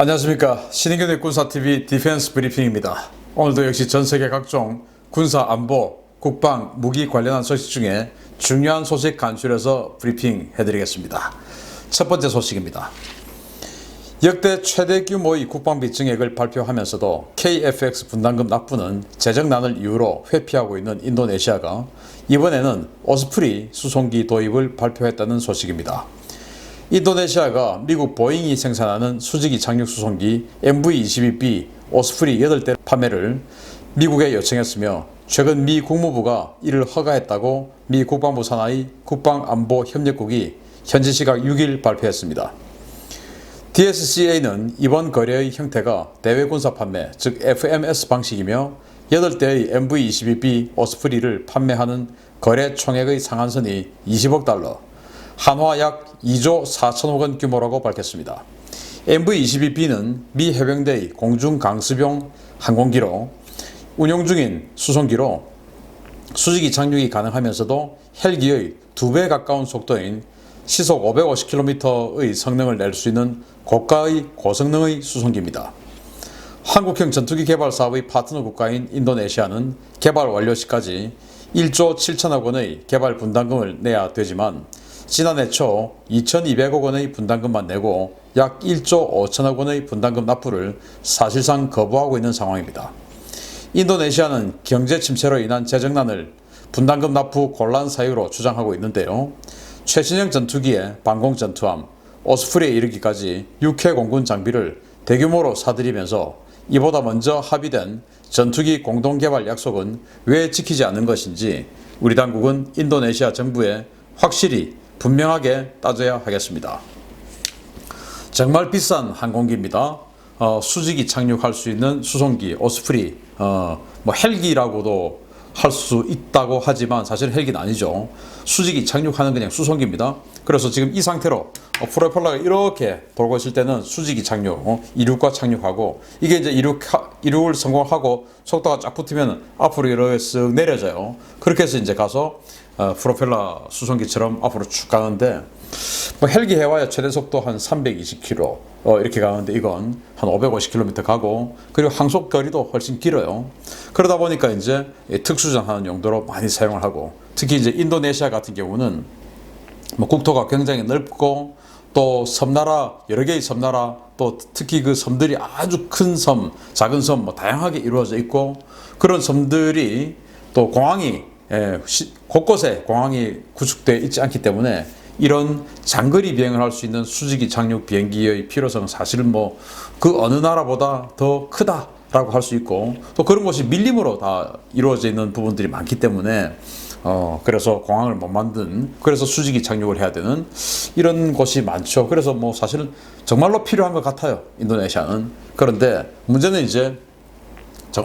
안녕하십니까 신인균의 군사TV 디펜스 브리핑입니다. 오늘도 역시 전세계 각종 군사 안보, 국방, 무기 관련한 소식 중에 중요한 소식 간추려서 브리핑 해드리겠습니다. 첫 번째 소식입니다. 역대 최대 규모의 국방비 증액을 발표하면서도 KFX 분담금 납부는 재정난을 이유로 회피하고 있는 인도네시아가 이번에는 오스프리 수송기 도입을 발표했다는 소식입니다. 인도네시아가 미국 보잉이 생산하는 수직이 착륙 수송기 MV-22B 오스프리 8대 판매를 미국에 요청했으며 최근 미 국무부가 이를 허가했다고 미 국방부 산하의 국방안보협력국이 현지 시각 6일 발표했습니다. DSCA는 이번 거래의 형태가 대외군사 판매, 즉 FMS 방식이며 8대의 MV-22B 오스프리를 판매하는 거래 총액의 상한선이 20억 달러, 한화 약 2조 4천억 원 규모라고 밝혔습니다. MV-22B는 미 해병대의 공중 강습용 항공기로 운용 중인 수송기로 수직이 착륙이 가능하면서도 헬기의 두배 가까운 속도인 시속 550km의 성능을 낼 수 있는 고가의 고성능의 수송기입니다. 한국형 전투기 개발 사업의 파트너 국가인 인도네시아는 개발 완료 시까지 1조 7천억 원의 개발 분담금을 내야 되지만 지난해 초 2,200억 원의 분담금만 내고 약 1조 5천억 원의 분담금 납부를 사실상 거부하고 있는 상황입니다. 인도네시아는 경제 침체로 인한 재정난을 분담금 납부 곤란 사유로 주장하고 있는데요. 최신형 전투기의 방공 전투함 오스프리에 이르기까지 6회 공군 장비를 대규모로 사들이면서 이보다 먼저 합의된 전투기 공동 개발 약속은 왜 지키지 않는 것인지 우리 당국은 인도네시아 정부에 확실히 분명하게 따져야 하겠습니다. 정말 비싼 항공기입니다. 어, 수직이 착륙할 수 있는 수송기 오스프리 어, 뭐 헬기라고도 할 수 있다고 하지만 사실 헬기는 아니죠. 수직이 착륙하는 그냥 수송기입니다. 그래서 지금 이 상태로 어, 프로펠러가 이렇게 돌고 있을 때는 수직이 착륙, 어, 이륙과 착륙하고 이게 이제 이륙 이륙을 성공하고 속도가 쫙 붙으면 앞으로 이렇게 쓱 내려져요. 그렇게 해서 이제 가서 어, 프로펠러 수송기처럼 앞으로 쭉 가는데 뭐 헬기 해와야 최대 속도 한 320km 어, 이렇게 가는데 이건 한 550km 가고 그리고 항속 거리도 훨씬 길어요. 그러다 보니까 이제 특수전하는 용도로 많이 사용을 하고 특히 이제 인도네시아 같은 경우는 뭐 국토가 굉장히 넓고 또 섬나라 여러 개의 섬나라 또 특히 그 섬들이 아주 큰 섬, 작은 섬 뭐 다양하게 이루어져 있고 그런 섬들이 또 공항이 곳곳에 공항이 구축되어 있지 않기 때문에 이런 장거리 비행을 할 수 있는 수직이 착륙 비행기의 필요성은 사실은 뭐 그 어느 나라보다 더 크다라고 할 수 있고 또 그런 것이 밀림으로 다 이루어져 있는 부분들이 많기 때문에 어 그래서 공항을 못 만든 그래서 수직이 착륙을 해야 되는 이런 곳이 많죠. 그래서 뭐 사실은 정말로 필요한 것 같아요. 인도네시아는 그런데 문제는 이제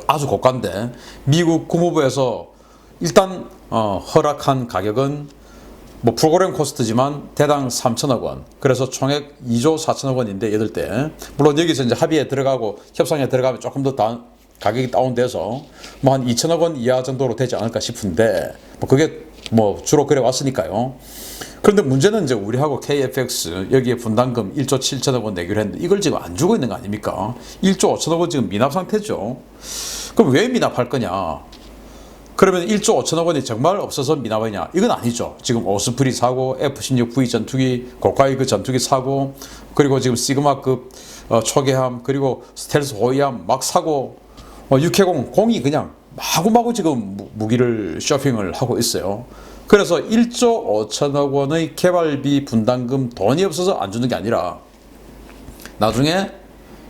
아주 고가인데 미국 국무부에서 일단 어, 허락한 가격은 뭐 프로그램 코스트지만 대당 3천억 원. 그래서 총액 2조 4천억 원인데 여덟 대. 물론 여기서 이제 합의에 들어가고 협상에 들어가면 조금 더 다, 가격이 다운돼서 뭐 한 2천억 원 이하 정도로 되지 않을까 싶은데 뭐 그게 뭐 주로 그래 왔으니까요. 그런데 문제는 이제 우리하고 KFX 여기에 분담금 1조 7천억 원 내기로 했는데 이걸 지금 안 주고 있는 거 아닙니까? 1조 5천억 원 지금 미납 상태죠. 그럼 왜 미납할 거냐? 그러면 1조 5천억 원이 정말 없어서 미납하냐? 이건 아니죠. 지금 오스프리 사고, F-16V 전투기, 고가의 그 전투기 사고, 그리고 지금 시그마급 어, 초계함, 그리고 스텔스 호위함 막 사고, 어, 육해공, 공이 그냥 마구마구 지금 무기를 쇼핑을 하고 있어요. 그래서 1조 5천억 원의 개발비 분담금 돈이 없어서 안 주는 게 아니라 나중에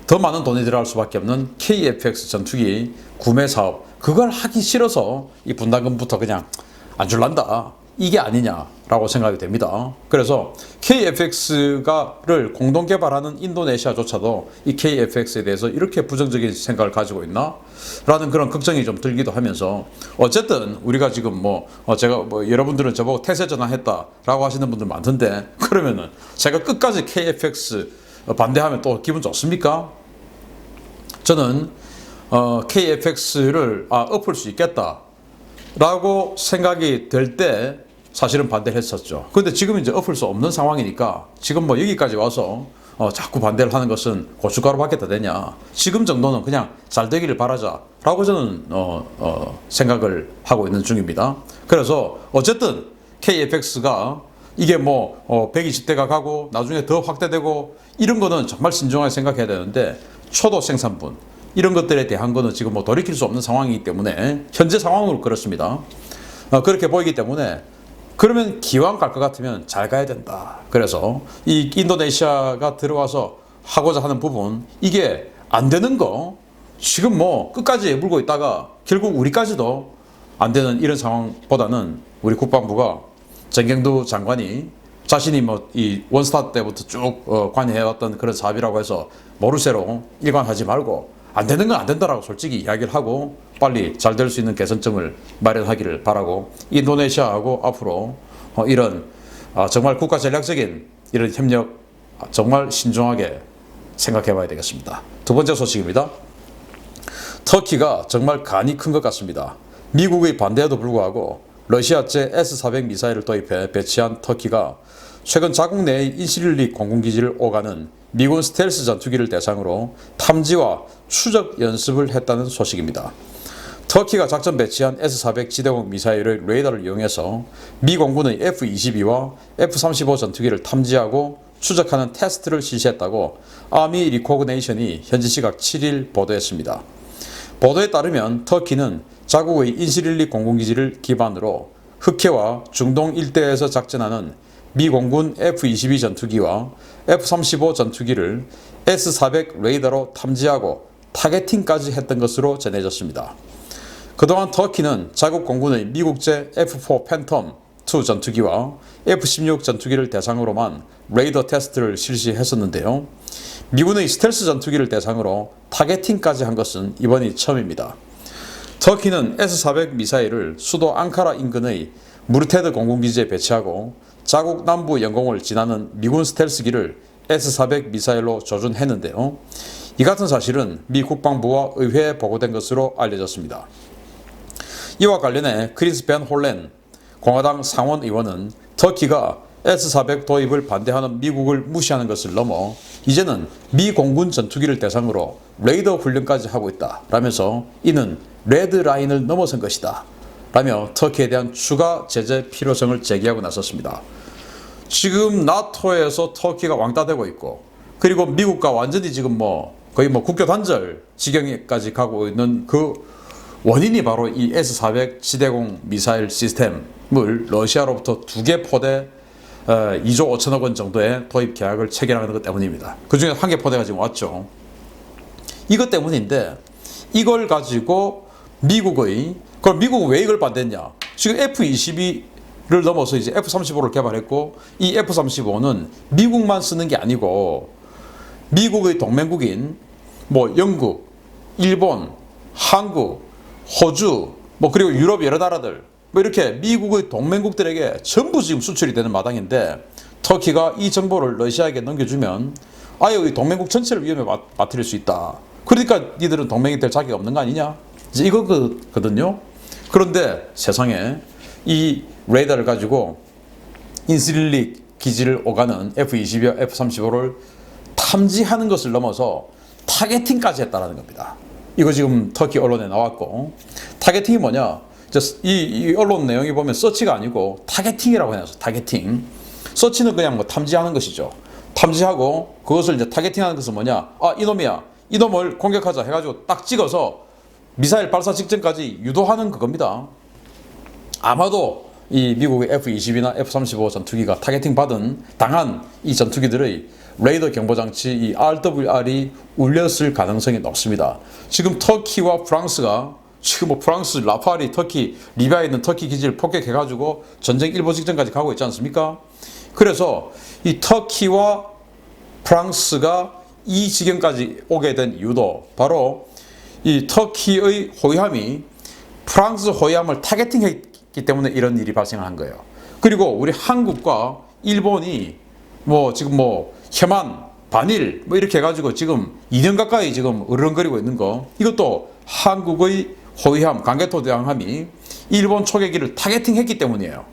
더 많은 돈이 들어갈 수밖에 없는 KFX 전투기 구매 사업 그걸 하기 싫어서 이 분담금부터 그냥 안 줄란다. 이게 아니냐라고 생각이 됩니다. 그래서 KFX가를 공동 개발하는 인도네시아조차도 이 KFX에 대해서 이렇게 부정적인 생각을 가지고 있나? 라는 그런 걱정이 좀 들기도 하면서 어쨌든 우리가 지금 뭐 어, 제가 뭐 여러분들은 저보고 태세 전환했다라고 하시는 분들 많던데 그러면은 제가 끝까지 KFX 반대하면 또 기분 좋습니까? 저는 어, KFX를 아, 엎을 수 있겠다라고 생각이 될 때 사실은 반대를 했었죠. 근데 지금 이제 엎을 수 없는 상황이니까 지금 뭐 여기까지 와서 어, 자꾸 반대를 하는 것은 고춧가루밖에 더 되냐. 지금 정도는 그냥 잘 되기를 바라자라고 저는 어, 어, 생각을 하고 있는 중입니다. 그래서 어쨌든 KFX가 이게 뭐 어, 120대가 가고 나중에 더 확대되고 이런 거는 정말 신중하게 생각해야 되는데 초도 생산분 이런 것들에 대한 거는 지금 뭐 돌이킬 수 없는 상황이기 때문에 현재 상황으로 그렇습니다. 어, 그렇게 보이기 때문에 그러면 기왕 갈 것 같으면 잘 가야 된다. 그래서 이 인도네시아가 들어와서 하고자 하는 부분 이게 안 되는 거 지금 뭐 끝까지 물고 있다가 결국 우리까지도 안 되는 이런 상황보다는 우리 국방부가 정경도 장관이 자신이 뭐 이 원스타 때부터 쭉 어, 관여해왔던 그런 사업이라고 해서 모르쇠로 일관하지 말고 안 되는 건 안 된다라고 솔직히 이야기를 하고 빨리 잘 될 수 있는 개선점을 마련하기를 바라고 인도네시아하고 앞으로 어, 이런 아, 정말 국가 전략적인 이런 협력 아, 정말 신중하게 생각해 봐야 되겠습니다. 두 번째 소식입니다. 터키가 정말 간이 큰 것 같습니다. 미국의 반대에도 불구하고 러시아제 S-400 미사일을 도입해 배치한 터키가 최근 자국 내의 인시릴릭 공군기지를 오가는 미군 스텔스 전투기를 대상으로 탐지와 추적 연습을 했다는 소식입니다. 터키가 작전 배치한 S-400 지대공 미사일의 레이더를 이용해서 미 공군의 F-22와 F-35 전투기를 탐지하고 추적하는 테스트를 실시했다고 아미 리코그네이션이 현지 시각 7일 보도했습니다. 보도에 따르면 터키는 자국의 인시릴리 공군기지를 기반으로 흑해와 중동 일대에서 작전하는 미 공군 F-22 전투기와 F-35 전투기를 S-400 레이더로 탐지하고 타겟팅까지 했던 것으로 전해졌습니다. 그동안 터키는 자국 공군의 미국제 F-4 팬텀 2 전투기와 F-16 전투기를 대상으로만 레이더 테스트를 실시했었는데요. 미군의 스텔스 전투기를 대상으로 타겟팅까지 한 것은 이번이 처음입니다. 터키는 S-400 미사일을 수도 앙카라 인근의 무르테드 공군기지에 배치하고 자국 남부 영공을 지나는 미군 스텔스기를 S-400 미사일로 조준했는데요. 이 같은 사실은 미 국방부와 의회에 보고된 것으로 알려졌습니다. 이와 관련해 크리스 벤 홀렌 공화당 상원 의원은 터키가 S-400 도입을 반대하는 미국을 무시하는 것을 넘어 이제는 미 공군 전투기를 대상으로 레이더 훈련까지 하고 있다. 라면서 이는 레드 라인을 넘어선 것이다. 라며 터키에 대한 추가 제재 필요성을 제기하고 나섰습니다. 지금 나토에서 터키가 왕따되고 있고 그리고 미국과 완전히 지금 뭐 거의 뭐 국교 단절 지경까지 가고 있는 그 원인이 바로 이 S-400 지대공 미사일 시스템을 러시아로부터 두 개 포대 2조 5천억 원 정도의 도입 계약을 체결하는 것 때문입니다. 그 중에 한 개 포대가 지금 왔죠. 이것 때문인데 이걸 가지고 미국의 그럼 미국은 왜 이걸 반대했냐? 지금 F-22를 넘어서 이제 F-35를 개발했고 이 F-35는 미국만 쓰는 게 아니고 미국의 동맹국인 뭐 영국, 일본, 한국, 호주, 뭐 그리고 유럽 여러 나라들 뭐 이렇게 미국의 동맹국들에게 전부 지금 수출이 되는 마당인데 터키가 이 정보를 러시아에게 넘겨주면 아예 이 동맹국 전체를 위험에 빠뜨릴 수 있다. 그러니까 니들은 동맹이 될 자격이 없는 거 아니냐? 이제 이거거든요. 그런데 세상에 이 레이더를 가지고 인스릴릭 기지를 오가는 F-22와 F-35를 탐지하는 것을 넘어서 타겟팅까지 했다는 겁니다. 이거 지금 터키 언론에 나왔고 타겟팅이 뭐냐? 이, 이 언론 내용이 보면 서치가 아니고 타겟팅이라고 해놨어. 타겟팅. 서치는 그냥 뭐 탐지하는 것이죠. 탐지하고 그것을 이제 타겟팅하는 것은 뭐냐? 아 이놈이야. 이놈을 공격하자 해가지고 딱 찍어서 미사일 발사 직전까지 유도하는 그겁니다. 아마도 이 미국의 F-22나 F-35 전투기가 타겟팅 받은 당한 이 전투기들의 레이더 경보 장치 이 RWR이 울렸을 가능성이 높습니다. 지금 터키와 프랑스가 지금 뭐 프랑스 라파리 터키 리비아에 있는 터키 기지를 폭격해 가지고 전쟁 일보 직전까지 가고 있지 않습니까? 그래서 이 터키와 프랑스가 이 지경까지 오게 된 이유도 바로 이 터키의 호위함이 프랑스 호위함을 타겟팅했기 때문에 이런 일이 발생한 거예요. 그리고 우리 한국과 일본이 뭐 지금 뭐 혐한 반일 뭐 이렇게 해가지고 지금 2년 가까이 지금 으르렁거리고 있는 거 이것도 한국의 호위함 강개토 대왕함이 일본 초계기를 타겟팅했기 때문이에요.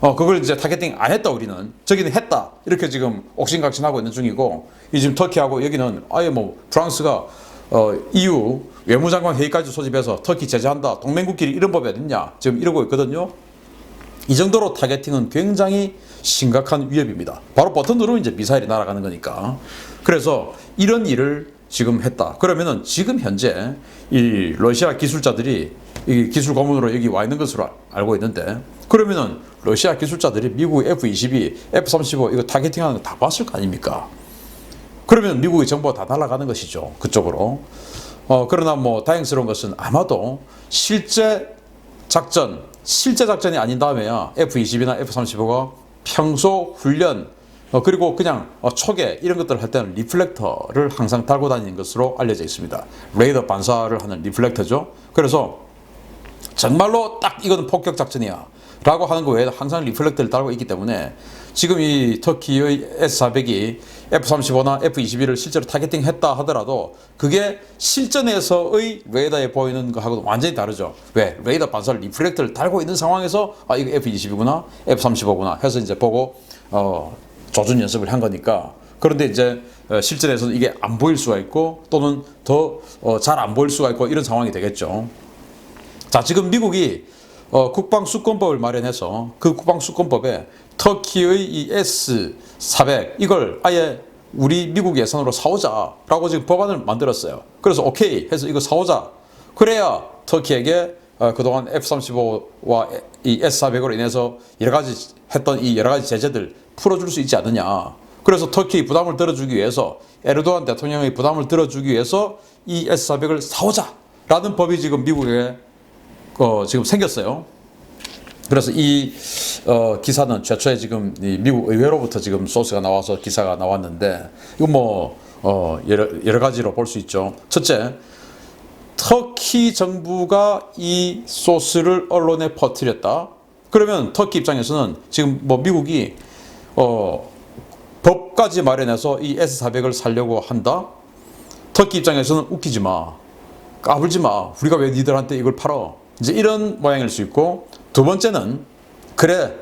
어, 그걸 이제 타겟팅 안 했다, 우리는. 저기는 했다. 이렇게 지금 옥신각신하고 있는 중이고, 이 지금 터키하고 여기는 아예 뭐 프랑스가 어, EU 외무장관 회의까지 소집해서 터키 제재한다. 동맹국끼리 이런 법이 어딨냐. 지금 이러고 있거든요. 이 정도로 타겟팅은 굉장히 심각한 위협입니다. 바로 버튼 누르면 이제 미사일이 날아가는 거니까. 그래서 이런 일을 지금 했다. 그러면은 지금 현재 이 러시아 기술자들이 이 기술 고문으로 여기 와 있는 것으로 알고 있는데 그러면은 러시아 기술자들이 미국 F-22, F-35 이거 타겟팅하는 거 다 봤을 거 아닙니까? 그러면 미국의 정보가 다 날아가는 것이죠. 그쪽으로. 어, 그러나 뭐 다행스러운 것은 아마도 실제 작전, 실제 작전이 아닌 다음에야 F-22나 F-35가 평소 훈련, 어, 그리고 그냥 어, 초계 이런 것들을 할 때는 리플렉터를 항상 달고 다니는 것으로 알려져 있습니다. 레이더 반사를 하는 리플렉터죠. 그래서 정말로 딱 이거는 폭격 작전이야. 라고 하는 거 외에 항상 리플렉터를 달고 있기 때문에 지금 이 터키의 S400이 F-35나 F-22를 실제로 타겟팅 했다 하더라도 그게 실전에서의 레이더에 보이는 거하고는 완전히 다르죠. 왜? 레이더 반사를 리플렉터를 달고 있는 상황에서 아, 이거 F-22구나, F-35구나 해서 이제 보고 어, 조준 연습을 한 거니까 그런데 이제 어, 실전에서는 이게 안 보일 수가 있고 또는 더 잘 안 보일 수가 있고 이런 상황이 되겠죠. 자, 지금 미국이 어, 국방수권법을 마련해서 그 국방수권법에 터키의 이 S400 이걸 아예 우리 미국 예산으로 사오자라고 지금 법안을 만들었어요. 그래서 오케이 해서 이거 사오자. 그래야 터키에게 어, 그동안 F-35와 이 S-400으로 인해서 여러 가지 했던 이 여러 가지 제재들 풀어줄 수 있지 않느냐. 그래서 터키 부담을 들어주기 위해서 에르도안 대통령의 부담을 들어주기 위해서 이 S-400을 사오자라는 법이 지금 미국에 어, 지금 생겼어요. 그래서 이 어, 기사는 최초에 지금 이 미국 의회로부터 지금 소스가 나와서 기사가 나왔는데 이거 뭐 어, 여러, 여러 가지로 볼 수 있죠. 첫째, 터키 정부가 이 소스를 언론에 퍼뜨렸다. 그러면 터키 입장에서는 지금 뭐 미국이 어, 법까지 마련해서 이 S400을 살려고 한다. 터키 입장에서는 웃기지 마. 까불지 마. 우리가 왜 니들한테 이걸 팔어? 이제 이런 모양일 수 있고 두 번째는 그래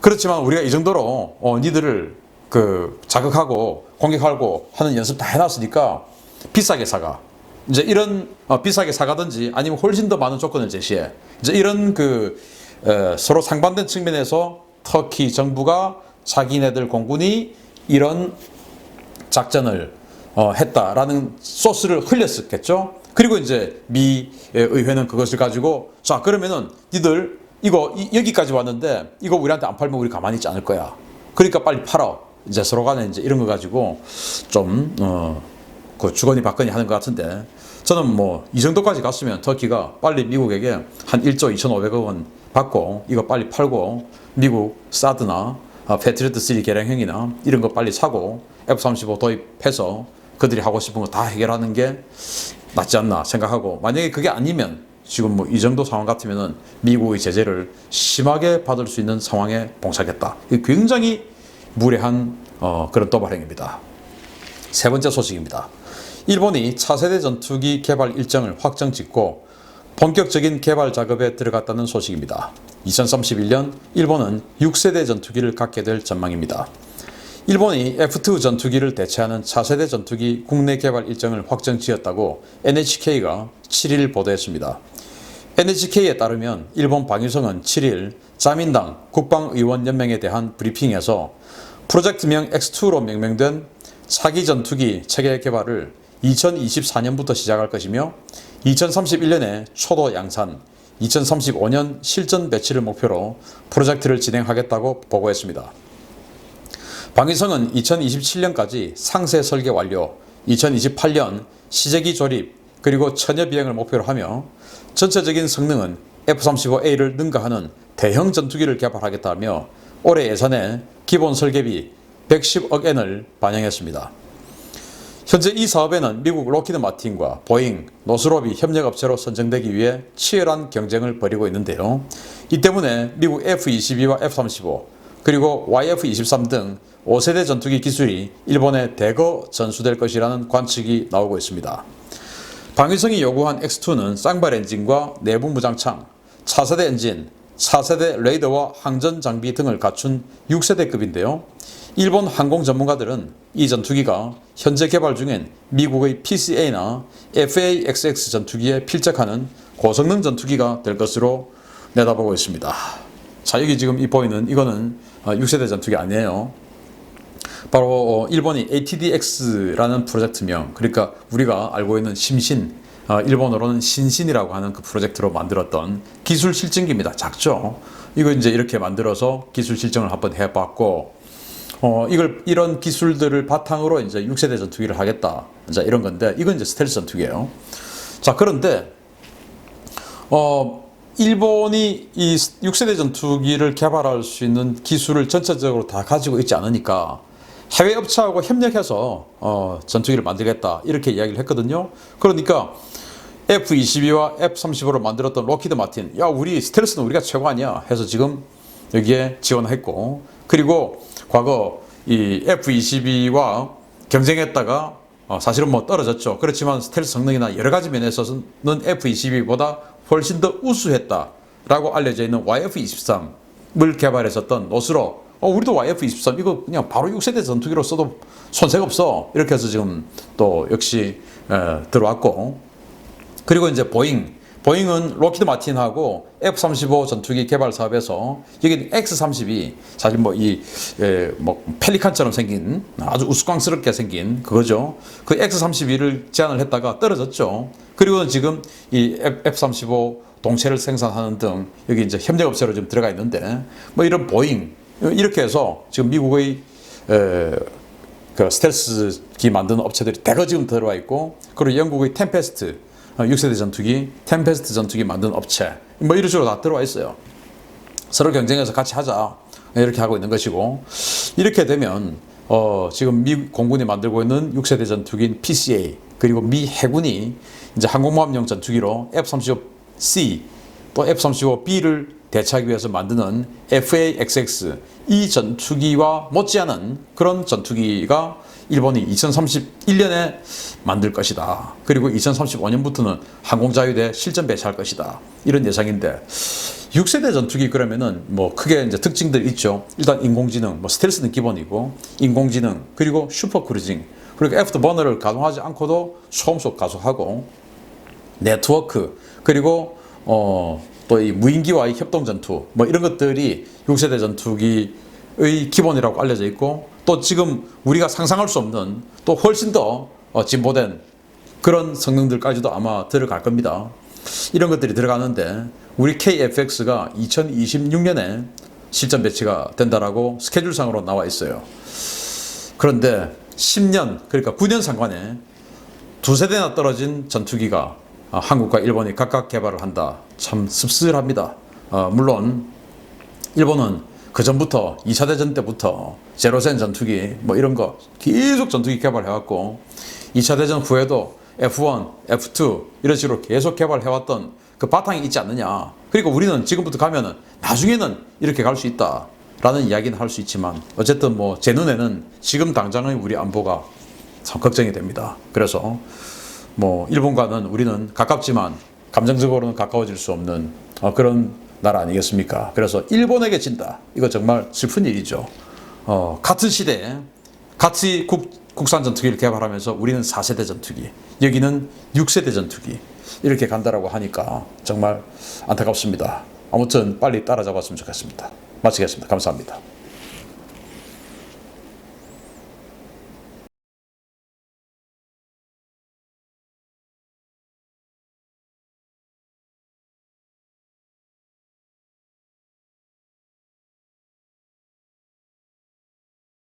그렇지만 우리가 이 정도로 어, 니들을 그 자극하고 공격하고 하는 연습 다 해놨으니까 비싸게 사가 이제 이런 어, 비싸게 사가든지 아니면 훨씬 더 많은 조건을 제시해 이제 이런 그 에, 서로 상반된 측면에서 터키 정부가 자기네들 공군이 이런 작전을 어, 했다라는 소스를 흘렸었겠죠. 그리고 이제 미 의회는 그것을 가지고 자 그러면은 니들 이거 이, 여기까지 왔는데 이거 우리한테 안 팔면 우리 가만히 있지 않을 거야. 그러니까 빨리 팔아. 이제 서로 간에 이제 이런 거 가지고 좀 어, 그 주거니 받거니 하는 것 같은데 저는 뭐 이 정도까지 갔으면 터키가 빨리 미국에게 한 1조 2,500억 원 받고 이거 빨리 팔고 미국 사드나 어, 패트리어트 3 개량형이나 이런 거 빨리 사고 F-35 도입해서 그들이 하고 싶은 거 다 해결하는 게 낫지 않나 생각하고 만약에 그게 아니면 지금 뭐 이 정도 상황 같으면은 미국의 제재를 심하게 받을 수 있는 상황에 봉착했다. 이 굉장히 무례한 어, 그런 도발행입니다. 세 번째 소식입니다. 일본이 차세대 전투기 개발 일정을 확정 짓고 본격적인 개발 작업에 들어갔다는 소식입니다. 2031년 일본은 6세대 전투기를 갖게 될 전망입니다. 일본이 F2 전투기를 대체하는 차세대 전투기 국내 개발 일정을 확정 지었다고 NHK가 7일 보도했습니다. NHK에 따르면 일본 방위성은 7일 자민당 국방의원연맹에 대한 브리핑에서 프로젝트명 X2로 명명된 차기 전투기 체계 개발을 2024년부터 시작할 것이며 2031년에 초도 양산, 2035년 실전 배치를 목표로 프로젝트를 진행하겠다고 보고했습니다. 방위성은 2027년까지 상세 설계 완료, 2028년 시제기 조립, 그리고 천여 비행을 목표로 하며 전체적인 성능은 F-35A를 능가하는 대형 전투기를 개발하겠다며 올해 예산에 기본 설계비 110억 엔을 반영했습니다. 현재 이 사업에는 미국 로키드 마틴과 보잉, 노스롭이 협력업체로 선정되기 위해 치열한 경쟁을 벌이고 있는데요. 이 때문에 미국 F-22와 F-35 그리고 YF-23 등 5세대 전투기 기술이 일본에 대거 전수될 것이라는 관측이 나오고 있습니다. 방위성이 요구한 X2는 쌍발 엔진과 내부 무장창, 차세대 엔진, 4세대 레이더와 항전 장비 등을 갖춘 6세대급인데요. 일본 항공 전문가들은 이 전투기가 현재 개발 중인 미국의 PCA나 FA-XX 전투기에 필적하는 고성능 전투기가 될 것으로 내다보고 있습니다. 자, 여기 지금 이 보이는 이거는 6세대 전투기 아니에요. 바로 어, 일본이 ATDX라는 프로젝트명, 그러니까 우리가 알고 있는 심신, 어, 일본어로는 신신이라고 하는 그 프로젝트로 만들었던 기술 실증기입니다. 작죠? 이거 이제 이렇게 만들어서 기술 실증을 한번 해봤고, 어, 이걸, 이런 기술들을 바탕으로 이제 6세대 전투기를 하겠다. 이제 이런 건데, 이건 이제 스텔스 전투기예요. 자, 그런데, 어, 일본이 이 6세대 전투기를 개발할 수 있는 기술을 전체적으로 다 가지고 있지 않으니까 해외 업체하고 협력해서 어, 전투기를 만들겠다 이렇게 이야기를 했거든요. 그러니까 F-22와 F-35로 만들었던 로키드 마틴, 야 우리 스텔스는 우리가 최고 아니야 해서 지금 여기에 지원했고 그리고 과거 이 F-22와 경쟁했다가 어, 사실은 뭐 떨어졌죠. 그렇지만 스텔스 성능이나 여러 가지 면에서는 F-22보다 훨씬 더 우수했다라고 알려져 있는 YF-23을 개발했었던 노스로 어, 우리도 YF-23 이거 그냥 바로 6세대 전투기로 써도 손색 없어 이렇게 해서 지금 또 역시 에, 들어왔고 그리고 이제 보잉 보잉은 로키드 마틴하고 F-35 전투기 개발 사업에서 여기 X-32 사실 뭐 이 뭐 펠리칸처럼 생긴 아주 우스꽝스럽게 생긴 그거죠. 그 X-32를 제안을 했다가 떨어졌죠. 그리고 지금 이 F-35 동체를 생산하는 등 여기 이제 협력업체로 좀 들어가 있는데 뭐 이런 보잉 이렇게 해서 지금 미국의 에, 그 스텔스기 만드는 업체들이 대거 지금 들어와 있고 그리고 영국의 템페스트 6세대 전투기, 템페스트 전투기 만든 업체 뭐 이런 식으로 다 들어와 있어요. 서로 경쟁해서 같이 하자 이렇게 하고 있는 것이고 이렇게 되면 어, 지금 미 공군이 만들고 있는 6세대 전투기인 PCA 그리고 미 해군이 이제 항공모함용 전투기로 F-35C 또 F-35B를 대체하기 위해서 만드는 FA-XX 이 전투기와 못지않은 그런 전투기가 일본이 2031년에 만들 것이다. 그리고 2035년부터는 항공자유대 실전 배치할 것이다. 이런 예상인데 6세대 전투기 그러면은 뭐 크게 이제 특징들 있죠. 일단 인공지능, 뭐 스텔스는 기본이고 인공지능 그리고 슈퍼 크루징 그리고 애프터 버너를 가동하지 않고도 소음속 가속하고 네트워크 그리고 어 또이 무인기와의 협동 전투 뭐 이런 것들이 6세대 전투기의 기본이라고 알려져 있고 또 지금 우리가 상상할 수 없는 또 훨씬 더 어, 진보된 그런 성능들까지도 아마 들어갈 겁니다. 이런 것들이 들어가는데 우리 KFX가 2026년에 실전 배치가 된다라고 스케줄상으로 나와 있어요. 그런데 10년 그러니까 9년 상관에 두 세대나 떨어진 전투기가 아, 한국과 일본이 각각 개발을 한다. 참 씁쓸합니다. 어, 물론 일본은 그 전부터 2차 대전 때부터 제로센 전투기 뭐 이런 거 계속 전투기 개발해왔고 2차 대전 후에도 F1, F2 이런 식으로 계속 개발해왔던 그 바탕이 있지 않느냐. 그리고 우리는 지금부터 가면은 나중에는 이렇게 갈 수 있다. 라는 이야기는 할 수 있지만 어쨌든 뭐 제 눈에는 지금 당장의 우리 안보가 참 걱정이 됩니다. 그래서 뭐 일본과는 우리는 가깝지만 감정적으로는 가까워질 수 없는 어, 그런 나라 아니겠습니까? 그래서 일본에게 진다. 이거 정말 슬픈 일이죠. 어, 같은 시대에 같이 국, 국산 전투기를 개발하면서 우리는 4세대 전투기, 여기는 6세대 전투기 이렇게 간다라고 하니까 정말 안타깝습니다. 아무튼 빨리 따라잡았으면 좋겠습니다. 마치겠습니다. 감사합니다.